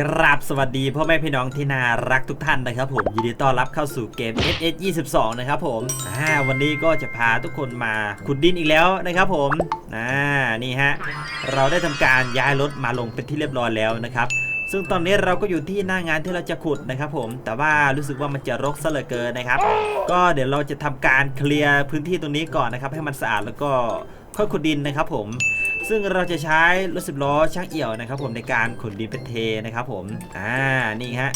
กราบสวัสดีพ่อแม่พี่น้องที่น่ารักทุกท่านนะครับผมยินดีต้อนรับเข้าสู่เกม SS 22นะครับผมอ่าวันนี้ก็จะพาทุกคนมาขุดดินอีกแล้วนะครับผมอ่านี่ฮะเราได้ทำการย้ายรถมาลงเป็นที่เรียบร้อยแล้วนะครับซึ่งตอนนี้เราก็อยู่ที่หน้างานที่เราจะขุดนะครับผม แต่ว่ารู้สึกว่ามันจะรกซะเหลือเกินนะครับ ก็เดี๋ยวเราจะทำการเคลียร์พื้นที่ตรงนี้ก่อนนะครับ ให้มันสะอาดแล้วก็ค่อยขุดดินนะครับผม ซึ่งเราจะใช้รถสิบล้อช่างเอี่ยวนะครับ ผมในการขนดินเป็นเทนะครับผมอ่านี่ฮะ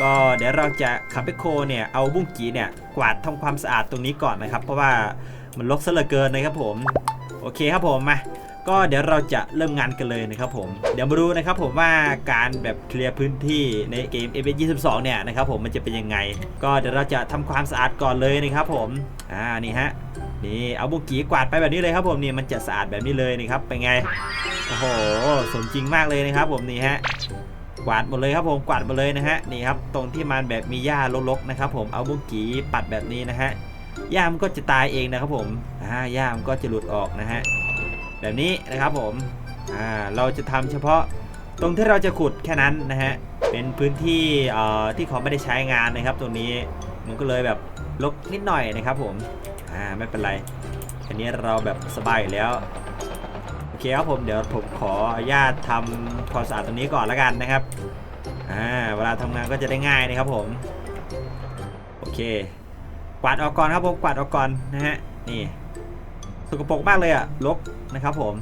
ก็เดี๋ยวเราจะขับไปโคเนี่ยเอาบุ้งกีเนี่ยกวาดทำความสะอาดตรงนี้ก่อนนะครับ เพราะว่ามันรกซะเหลือเกินนะครับผมโอเคครับผมมา ก็เดี๋ยวเราจะเริ่มงานกันเลยนะครับผม เดี๋ยวมาดูนะครับผมว่าการแบบเคลียร์พื้นที่ในเกม f อ22เนี่ยนะครับผมมันจะเป็นยังไง ก็เดี๋ยวเราจะทำความสะอาดก่อนเลยนะครับผมอ่านี่ฮะนี่เอาบุกีกวาดไปแบบนี้เลยครับผมนี่มันจะสะอาดแบบนี้เลยนี่ครับเป็นไงโอ้โหสมจริงมากเลยนะครับผมนี่ฮะกวาดหมดเลยครับผมกวาดหมดเลยนะฮะนี่ครับตรงที่มันแบบมีหญ้ารกๆนะครับผมเอาบุกีปัดแบบนี้นะฮะหญ้ามันก็จะตายเองนะครับผมอ่าหญ้ามันก็จะหลุดออกนะฮะ แบบนี้นะครับผมอ่าเราจะทำเฉพาะตรงที่เราจะขุดแค่นั้นนะฮะเป็นพื้นที่เอ่อที่เขาไม่ได้ใช้งานนะครับ ตรงนี้มันก็เลยแบบรกนิดหน่อยนะครับผมอ่าไม่เป็นไรอันนี้เราแบบสบายแล้วโอเคครับผมเดี๋ยวผมขออนุญาตทำความสะอาดตรงนี้ก่อนแล้วกันนะครับอ่าเวลาทำงานก็จะได้ง่ายนะครับผมโอเคกวาดออกก่อนครับผมกวาดออกก่อนนะฮะนี่ สกปรกมากเลยอะลกนะครับผม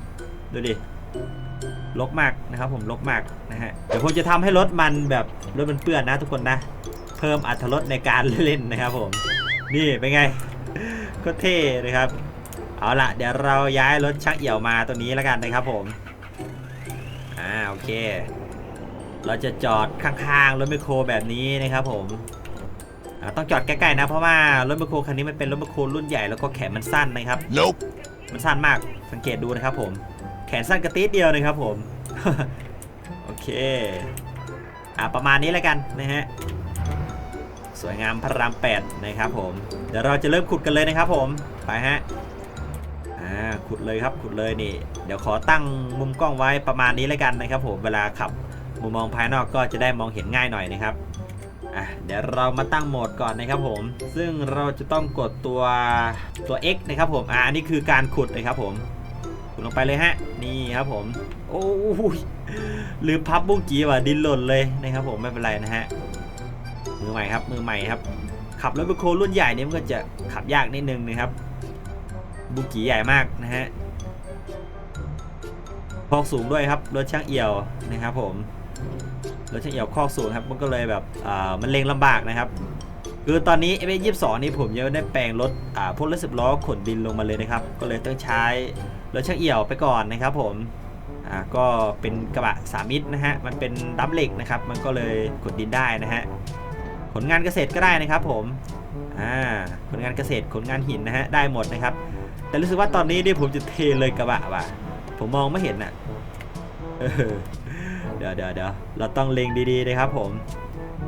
ดูดิลกมากนะครับผมลกมากนะฮะเดี๋ยวผมจะทำให้รถมันแบบรถมันเปื้อนนะทุกคนนะ เพิ่มอรรถรสในการเล่นนะครับผม นี่เป็นไงก็เท่นะครับเอาละเดี๋ยวเราย้ายรถชักเอี่ยวมาตัวนี้แล้วกันนะครับผมอ่าโอเค เราจะจอดข้างๆรถไมโครแบบนี้นะครับผม ต้องจอดใกล้ๆนะ เพราะว่ารถไมคโครคันนี้มันเป็นรถไมคโครรุ่นใหญ่แล้วก็แขนมันสั้นนะครับ Nope. มันสั้นมากสังเกตดูนะครับ ผม แขนสั้นกระติดเดียวนะครับผม โอเค อ่าประมาณนี้แล้วกันนะฮะสวยงามพระรามแปดนะครับผม เดี๋ยวเราจะเริ่มขุดกันเลยนะครับผม ไปฮะ อ่า ขุดเลยครับ ขุดเลยนี่ เดี๋ยวขอตั้งมุมกล้องไว้ประมาณนี้แล้วกันนะครับผม เวลาขับมุมมองภายนอกก็จะได้มองเห็นง่ายหน่อยนะครับ อะเดี๋ยวเรามาตั้งโหมดก่อนนะครับผม ซึ่งเราจะต้องกดตัวตัว X นะครับผมอ่านนี้คือการขุดนะครับผมขุดลงไปเลยฮะนี่ครับผมโอ้ยลืมพับบุ้งกี้ว่ะดินหล่นเลยนะครับผมไม่เป็นไรนะฮะมือใหม่ครับมือใหม่ครับ ขับรถแบคโครุ่นใหญ่นี่มันก็จะขับยากนิดนึงนะครับบุกี้ใหญ่มากนะฮะคอกสูงด้วยครับรถช่างเอี่ยวนะครับผม รถช่างเอี่ยวคอกสูงครับมันก็เลยแบบมันเลงลำบากนะครับคือตอนนี้ f อ22นี่ผมยังได้แปลงรถอ่าพวกรถสิบล้อขนดินลงมาเลยนะครับ ก็เลยต้องใช้รถช่างเอี่ยวไปก่อนนะครับผมก็เป็นกระบะสามมิตรนะฮะมันเป็นดับเหล็กนะครับ มันก็เลยขนดินได้นะฮะขนงานเกษตรก็ได้นะครับผมขนงานเกษตรขนงานหินนะฮะได้หมดนะครับ แต่รู้สึกว่าตอนนี้นี่ผมจะเทเลยกระบะว่ะผมมองไม่เห็นอะ ดี๋ยวเดี๋ยวเดี๋ยวเราต้องเล็งดีๆนะครับผม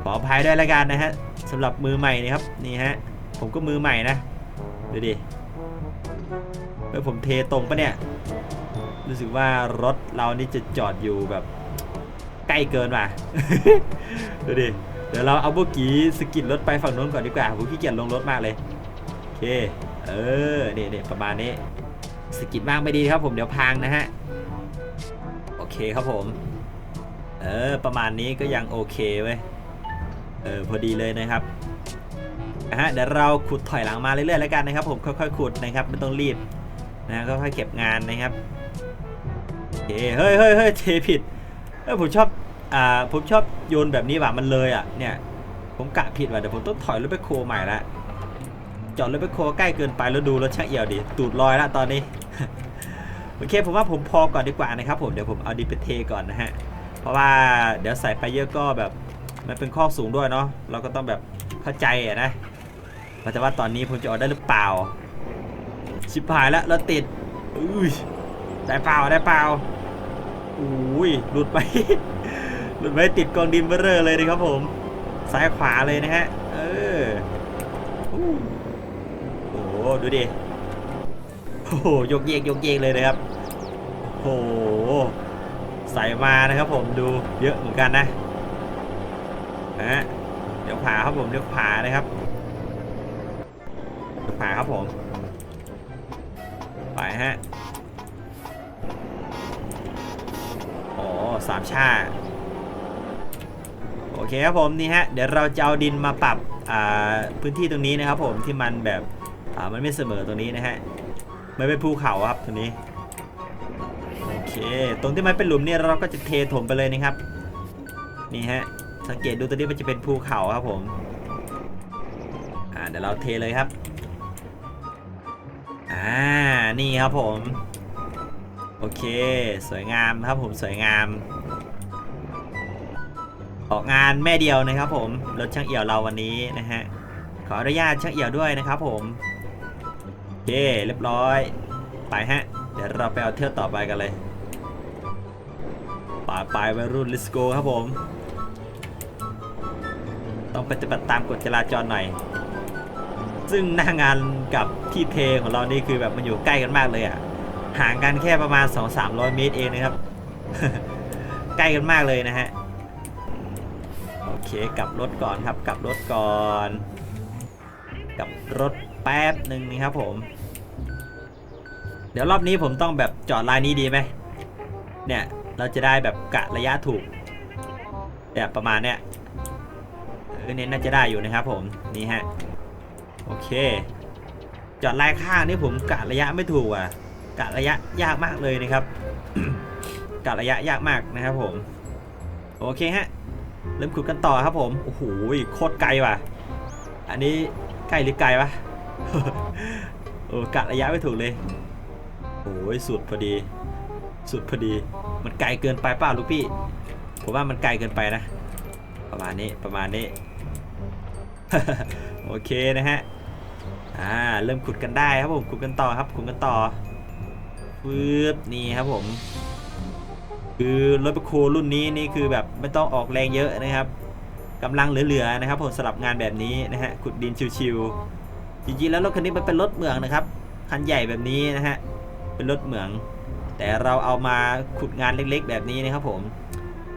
ขออภัยด้วยละกันนะฮะสำหรับมือใหม่นะครับนี่ฮะผมก็มือใหม่นะดูดิเฮ้ยผมเทตรงปะเนี่ยรู้สึกว่ารถเรานี่จะจอดอยู่แบบใกล้เกินว่ะดูดิเดี๋ยวเราเอาบุกี้สกิดรถไปฝั่งโน้นก่อนดีกว่าผมขี้เกียจลงรถมากเลยโอเคเออเนี่ยเนี่ยประมาณนี้สกิดมากไม่ดีครับผมเดี๋ยวพังนะฮะโอเคครับผม เออ ประมาณนี้ก็ยังโอเคเว้ย เออ พอดีเลยนะครับนะฮะเดี๋ยวเราขุดถอยหลังมาเรื่อยๆแล้วกันนะครับ ผมค่อยๆขุดนะครับไม่ต้องรีบนะค่อยๆเก็บงานนะครับโอเคเฮ้ยเฮ้ยเฮ้ยเทผิดเออผมชอบอ่าผมชอบโยนแบบนี้ว่ะมันเลยอะเนี่ยผมกะผิดว่ะเดี๋ยวผมต้องถอยรถไปโคใหม่ละจอดรถไปโคใกล้เกินไปแล้วดูรถช่างเอี่ยวดิตูดลอยละตอนนี้โอเคผมว่าผมพอก่อนดีกว่านะครับผมเดี๋ยวผมเอาดิไปเทก่อนนะฮะ ราะว่าเดี๋ยวใส่ไปเยอะก็แบบมันเป็นข้อสูงด้วยเนาะเราก็ต้องแบบเข้าใจอะนะว่าแต่ว่าตอนนี้ผมจะออกได้หรือเปล่า ชิบหายแล้วเราติดอุ้ยได้เปล่าได้เปล่าอุ้ยหลุดไป หลุดไปติดกองดินเบอร์เรอเลยนะครับผมซ้ายขวาเลยนะฮะเออโอ้โหดูดิโอ้โหยกเยกยกเยกเลยนะครับโอ้โห ใส่มานะครับผมดูเยอะเหมือนกันนะนะฮะเดี๋ยวขวาครับผมเดี๋ยวขวานะครับเดี๋ยวขวาครับผม ไปฮะโอ้สามชาโอเคครับผมนี่ฮะเดี๋ยวเราจะเอาดินมาปรับพื้นที่ตรงนี้นะครับผมที่มันแบบมันไม่เสมอตรงนี้นะฮะไม่เป็นภูเขาครับตรงนี้ ตรงที่มันเป็นหลุมเนี่ยเราก็จะเทถมไปเลยนะครับ นี่ฮะ สังเกตดูตัวนี้มันจะเป็นภูเขาครับผม อ่าเดี๋ยวเราเทเลยครับ อ่า นี่ครับผม โอเค สวยงามครับผม สวยงาม ออกงานแม่เดียวนะครับผม รถช่างเอี่ยวเราวันนี้นะฮะ ขออนุญาตช่างเอี่ยวด้วยนะครับผมโอเค เรียบร้อย ไปฮะ เดี๋ยวเราไปเอาเที่ยวต่อไปกันเลย ป่าปลายวัยรุ่น let's go ครับผม ต้องปฏิบัติตามกฎจราจรหน่อย ซึ่งหน้างานกับที่เทของเรานี่คือแบบมันอยู่ใกล้กันมากเลยอะ ห่างกันแค่ประมาณ 2-300 เมตรเองนะครับ ใกล้กันมากเลยนะฮะ โอเคกลับรถก่อนครับ กลับรถก่อนกลับรถแป๊บหนึ่งนะครับผม เดี๋ยวรอบนี้ผมต้องแบบจอดลายนี้ดีไหมเนี่ย เราจะได้แบบกะระยะถูกแบบประมาณเนี้ยเออเนี่ยน่าจะได้อยู่นะครับผมนี่ฮะโอเค จอดลายข้างนี่ผมกะระยะไม่ถูกอะกะระยะยากมากเลยนะครับกะระยะยากมากนะครับผมโอเคฮะเริ่มขุดกันต่อครับผมโอ้โหโคตรไกลว่ะ อันนี้ใกล้หรือไกลวะโอ้กะระยะไม่ถูกเลยโอ้ยสุดพอดี สุดพอดี มันไกลเกินไปเปล่าลูกพี่ ผมว่ามันไกลเกินไปนะ ประมาณนี้ประมาณนี้ โอเคนะฮะ อ่าเริ่มขุดกันได้ครับผมขุดกันต่อครับขุดกันต่อปึ๊บนี่ครับผม คือรถแบคโฮรุ่นนี้นี่คือแบบไม่ต้องออกแรงเยอะนะครับกำลังเหลือๆนะครับผมสำหรับงานแบบนี้นะฮะขุดดินชิวๆจริงๆแล้วรถคันนี้มันเป็นรถเหมืองนะครับคันใหญ่แบบนี้นะฮะเป็นรถเหมือง แต่เราเอามาขุดงานเล็กๆ แบบนี้นะครับผม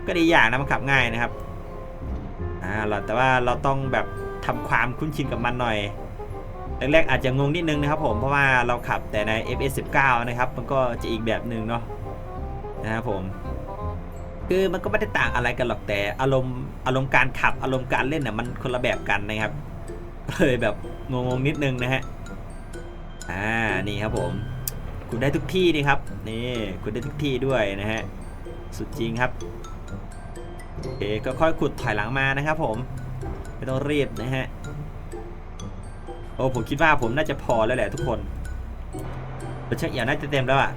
ก็ดีอย่างนะมันขับง่ายนะครับอ่าแต่ว่าเราต้องแบบทำความคุ้นชินกับมันหน่อยแรกๆอาจจะงงนิดนึงนะครับผมเพราะว่าเราขับแต่ใน FS19 นะครับ มันก็จะอีกแบบหนึ่งเนาะนะครับผม คือมันก็ไม่ได้ต่างอะไรกันหรอกแต่อารมณ์อารมณ์การขับอารมณ์การเล่นน่ะมันคนละแบบกันนะครับเลยแบบงงๆนิดนึงนะฮะอ่านี่ครับผม คุณได้ทุกที่นี่ครับ นี่คุณได้ทุกที่ด้วยนะฮะ สุดจริงครับโอเคก็ค่อยขุดถอยหลังมานะครับผม ไม่ต้องรีบนะฮะ โอ้ผมคิดว่าผมน่าจะพอแล้วแหละทุกคนรถชักอี่ยวน่าจะเต็มแล้วอะ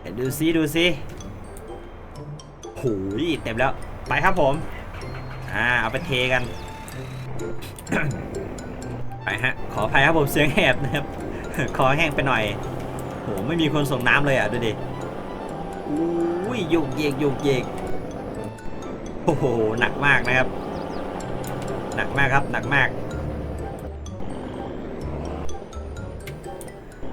เดี๋ยวดูซิดูซิโหยเต็มแล้ว ไปครับผม อ่า เอาไปเทกัน ไปฮะ ขออภัยครับผมเสียงแหบนะครับ คอแห้งไปหน่อย หไม่มีคนส่งน้ำเลยอะดูดิอุ้ยโยกเยกโยกเยกโอ้โหหนักมากนะครับ หนักมากครับหนักมาก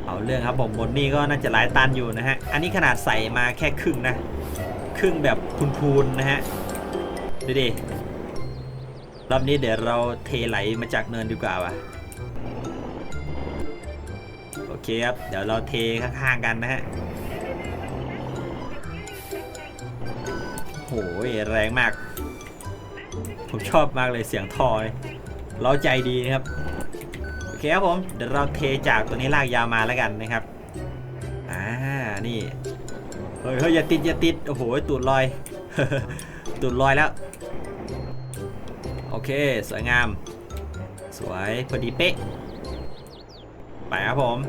เอาเรื่องครับผมบนนี่ก็น่าจะหลายตันอยู่นะฮะ อันนี้ขนาดใส่มาแค่ครึ่งนะ ครึ่งแบบพูนๆนะฮะดูดิรอบนี้เดี๋ยวเราเทไหลมาจากเนินดีกว่าว่ะ เคครับ เดี๋ยวเราเทข้างๆกันนะฮะโหยแรงมาก ผมชอบมากเลยเสียงทอเลยเราใจดีนะครับ โอเคครับผม เดี๋ยวเราเทจากตัวนี้ลากยาวมาแล้วกันนะครับ อ่า นี่ เฮ้ยเฮ้ยอย่าติดอย่าติด โอ้โห ตูดลอย ตูดลอยแล้ว โอเค สวยงาม สวยพอดีเป๊ะ ไปครับผม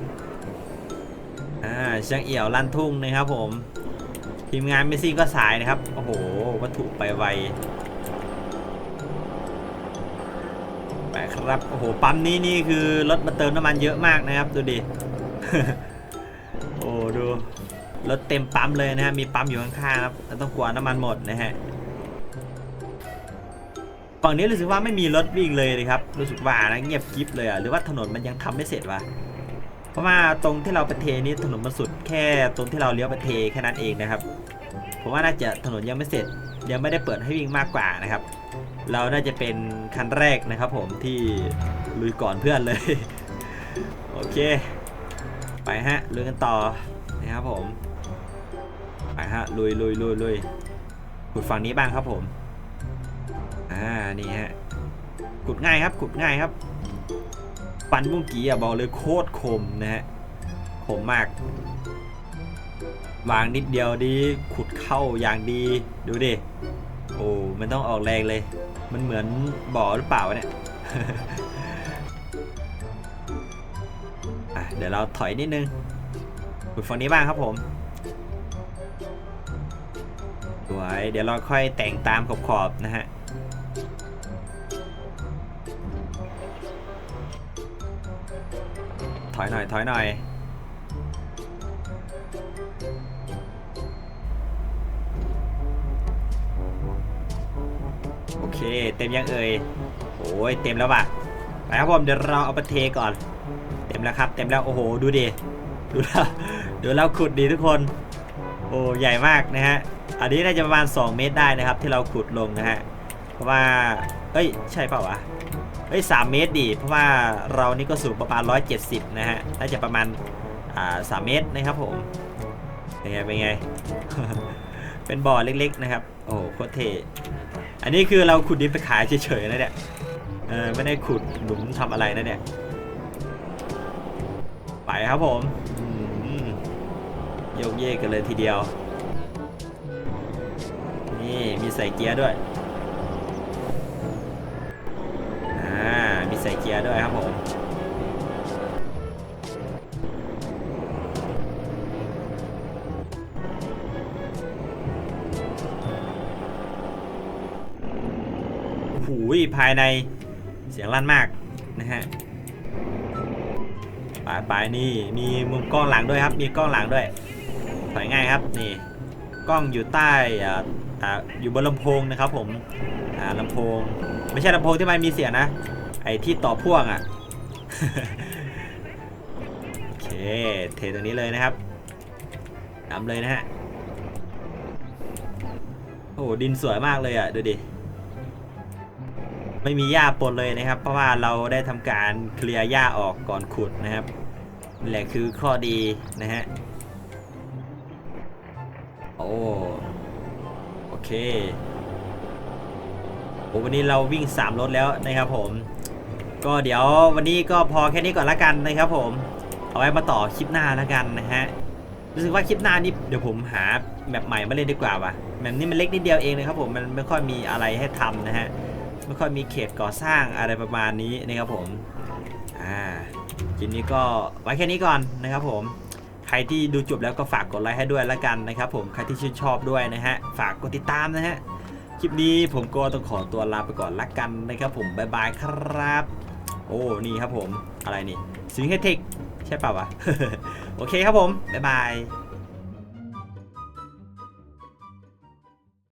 อ่าช่างเอี่ยวลั่นทุ่งนะครับผม ทีมงานเมซี่ก็สายนะครับ โอ้โห วัตถุไปไวไปครับ โอ้โห ปั๊มนี้นี่คือรถมาเติมน้ำมันเยอะมากนะครับ ดูดิ โอ้ดู รถเต็มปั๊มเลยนะฮะ มีปั๊มอยู่ข้างๆครับต้องกลัวน้ำมันหมดนะฮะฝั่งนี้รู้สึกว่าไม่มีรถวิ่งเลยนะครับ รู้สึกว่านะเงียบกริบเลยอะหรือว่าถนนมันยังทำไม่เสร็จวะ เพราะว่าตรงที่เราไปเทนี้ถนนมันสุดแค่ตรงที่เราเลี้ยวไปเทแค่นั้นเองนะครับผมว่าน่าจะถนนยังไม่เสร็จยังไม่ได้เปิดให้วิ่งมากกว่านะครับ เราน่าจะเป็นคันแรกนะครับผมที่ลุยก่อนเพื่อนเลย โอเค ไปฮะลุยกันต่อนะครับผมไปฮะลุยลุยลุยลุยขุดฝั่งนี้บ้างครับผมอ่านี่ฮะขุดง่ายครับขุดง่ายครับ ฟันบุ้งกี้อะบอกเลยโคตรคมนะฮะคมมาก วางนิดเดียวดีขุดเข้าอย่างดีดูดิโอ้มันต้องออกแรงเลย มันเหมือนบ่อหรือเปล่าเนี่ยเดี๋ยวเราถอยนิดนึงขุดฝั่งนี้บ้างครับผมสวยเดี๋ยวเราค่อยแต่งตามขอบๆนะฮะ ถอยหน่อย ถอยหน่อย โอเค เต็มยังเอ่ยโอ้ยเต็มแล้วว่ะไปครับผมเดี๋ยวเราเอาไปเทก่อน เต็มแล้วครับ เต็มแล้ว โอ้โห ดูดิ ดูแล้วดูแล้วขุดดีทุกคน โอ้ใหญ่มากนะฮะ อันนี้น่าจะประมาณ 2 เมตรได้นะครับ ที่เราขุดลงนะฮะ เพราะว่า เอ้ย ใช่เปล่าวะ เอ้ยสามเมตรดิเพราะว่าเรานี่ก็สูงประมาณ 170 นะฮะน่าจะประมาณอ่าสามเมตรนะครับผมเป็นไงเป็นไง เป็นบ่อเล็กๆนะครับ โอ้โหโคตรเท่อันนี้คือเราขุดดินไปขายเฉยๆนะเนี่ยเออไม่ได้ขุดหลุมทำอะไรนะเนี่ยไปครับผมโยกเยกกันเลยทีเดียว นี่มีใส่เกียร์ด้วย กียร์ด้วยครับผมหูยภายในเสียงลั่นมากนะฮะปลายปลายนี่มีมุมกล้องหลังด้วยครับ มีกล้องหลังด้วยถอยง่ายครับนี่กล้องอยู่ใต้ อ่าอยู่บนลำโพงนะครับผมอ่าลำโพง ไม่ใช่ลำโพงที่มันมีเสียงนะ ไอที่ต่อพ่วงอะโอเคเทตรงนี้เลยนะครับนำเลยนะฮะโอ้ดินสวยมากเลยอะดูดิไม่มีหญ้าปนเลยนะครับ เพราะว่าเราได้ทำการเคลียร์หญ้าออกก่อนขุดนะครับนี่แหละคือข้อดีนะฮะโอ้ เคโอ้วันนี้เราวิ่ง 3 รถแล้วนะครับผม ก็เดี๋ยววันนี้ก็พอแค่นี้ก่อนละกันนะครับผม เอาไว้มาต่อคลิปหน้าละกันนะฮะ รู้สึกว่าคลิปหน้านี้เดี๋ยวผมหาแบบใหม่มาเล่นดีกว่าว่ะแบบนี้มันเล็กนิดเดียวเองนะครับผม มันไม่ค่อยมีอะไรให้ทำนะฮะ ไม่ค่อยมีเขตก่อสร้างอะไรประมาณนี้นะครับผม อ่าคลิปนี้ก็ไว้แค่นี้ก่อนนะครับผม ใครที่ดูจบแล้วก็ฝากกดไลค์ให้ด้วยละกันนะครับผมใครที่ชื่นชอบด้วยนะฮะฝากกดติดตามนะฮะคลิปนี้ผมก็ต้องขอตัวลาไปก่อนละกันนะครับผมบายบายครับ โอ้นี่ครับผมอะไรนี่สิงเฮเทคใช่ป่าวะโอเคครับผมบายบาย